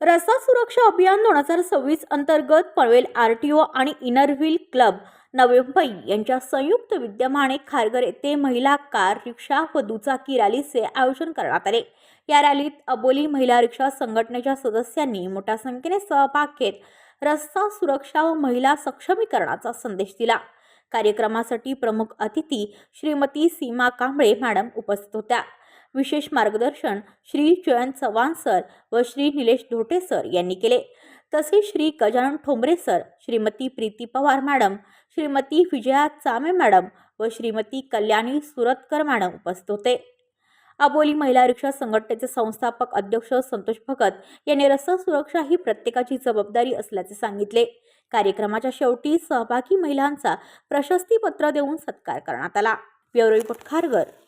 रस्ता सुरक्षा अभियान दोन हजार सव्वीस अंतर्गत पनवेल आर टी ओ आणि इनर व्हील क्लब. नवेंबई यांच्या संयुक्त विद्यमाने खारघर येथे महिला कार रिक्षा व दुचाकी रॅलीचे आयोजन करण्यात आले. या रॅलीत अबोली महिला रिक्षा संघटनेच्या सदस्यांनी मोठ्या संख्येने सहभाग घेत रस्ता सुरक्षा व महिला सक्षमीकरणाचा संदेश दिला. कार्यक्रमासाठी प्रमुख अतिथी श्रीमती सीमा कांबळे मॅडम उपस्थित होत्या. विशेष मार्गदर्शन श्री चयन चव्हाण सर व श्री निलेश धोटे सर यांनी केले. तसेच Shri Gajanan Thombre sir Shrimati Preeti Pawar madam Shrimati Vijaya Chame madam व श्रीमती कल्याणी सुरतकर मॅडम उपस्थित होते. अबोली महिला रिक्षा संघटनेचे संस्थापक अध्यक्ष संतोष भगत यांनी रस्ता सुरक्षा ही प्रत्येकाची जबाबदारी असल्याचे सांगितले. कार्यक्रमाच्या शेवटी सहभागी महिलांचा प्रशस्तीपत्र देऊन सत्कार करण्यात आला. Bureau report Kharghar